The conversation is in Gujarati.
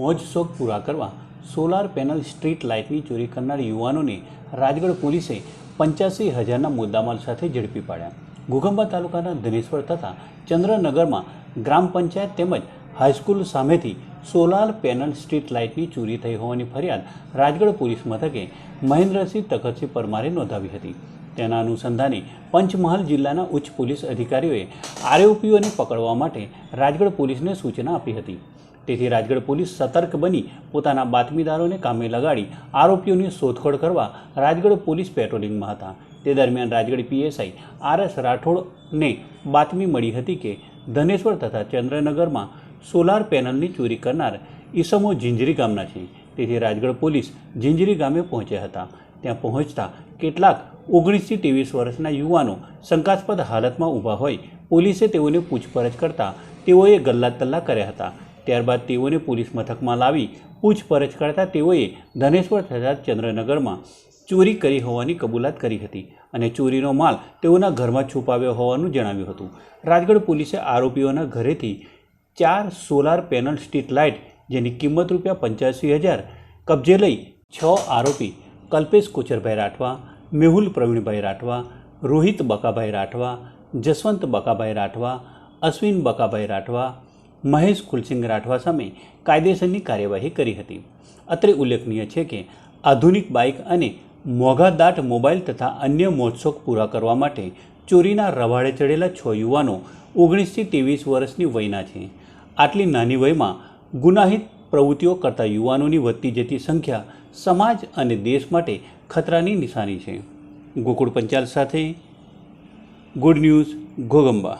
મોજ શોખ પૂરા કરવા સોલાર પેનલ સ્ટ્રીટ લાઇટની ચોરી કરનાર યુવાનોને રાજગઢ પોલીસે પંચ્યાસી હજારના મુદ્દામાલ સાથે ઝડપી પાડ્યા. ઘુગંબા તાલુકાના ધનેશ્વર તથા ચંદ્રનગરમાં ગ્રામ પંચાયત તેમજ હાઈસ્કૂલ સામેથી સોલાર પેનલ સ્ટ્રીટ લાઇટની ચોરી થઈ હોવાની ફરિયાદ રાજગઢ પોલીસ મથકે મહેન્દ્રસિંહ તખતસિંહ પરમારે નોંધાવી હતી. તેના અનુસંધાને પંચમહાલ જિલ્લાના ઉચ્ચ પોલીસ અધિકારીઓએ આરોપીઓને પકડવા માટે રાજગઢ પોલીસને સૂચના આપી હતી. તેથી રાજગઢ પોલીસ સતર્ક બની પોતાના બાતમીદારોને કામે લગાડી આરોપીઓની શોધખોળ કરવા રાજગઢ પોલીસ પેટ્રોલિંગમાં હતા. તે દરમિયાન રાજગઢ પીએસઆઈ આર એસ રાઠોડને બાતમી મળી હતી કે ધનેશ્વર તથા ચંદ્રનગરમાં સોલાર પેનલની ચોરી કરનાર ઈસમો ઝીંઝરી ગામના છે. તેથી રાજગઢ પોલીસ ઝીંઝરી ગામે પહોંચ્યા હતા. ત્યાં પહોંચતા કેટલાક ઓગણીસથી ત્રેવીસ વર્ષના યુવાનો શંકાસ્પદ હાલતમાં ઊભા હોય પોલીસે તેઓને પૂછપરછ કરતા તેઓએ ગલ્લા તલ્લા કર્યા હતા. ત્યારબાદ તેઓને પોલીસ મથકમાં લાવી પૂછપરછ કરતા તેઓએ ધનેશ્વર થતા ચંદ્રનગરમાં ચોરી કરી હોવાની કબૂલાત કરી હતી અને ચોરીનો માલ તેઓના ઘરમાં છુપાવ્યો હોવાનું જણાવ્યું હતું. રાજગઢ પોલીસે આરોપીઓના ઘરેથી ચાર સોલાર પેનલ સ્ટ્રીટ લાઇટ, જેની કિંમત રૂપિયા પંચ્યાસી હજાર, કબજે લઈ છ આરોપી કલ્પેશ કોચરભાઈ રાઠવા, મેહુલ પ્રવીણભાઈ રાઠવા, રોહિત બકાભાઈ રાઠવા, જસવંત બકાભાઈ રાઠવા, અશ્વિન બકાભાઈ રાઠવા મહેશ કુલસિંગ રાઠવા સામે કાયદેસરની કાર્યવાહી કરી હતી. અત્રે ઉલ્લેખનીય છે કે, આધુનિક બાઇક અને મોંઘા દાટ મોબાઈલ તથા અન્ય મોજશોખ પૂરા કરવા માટે ચોરીના રવાડે ચડેલા છ યુવાનો ઓગણીસથી ત્રેવીસ વર્ષની વયના છે. આટલી નાની વયમાં ગુનાહિત પ્રવૃત્તિઓ કરતા યુવાનોની વધતી જતી સંખ્યા સમાજ અને દેશ માટે ખતરાની નિશાની છે. ગોકુળ પંચાલ સાથે ગુડ ન્યૂઝ ઘોગંબા.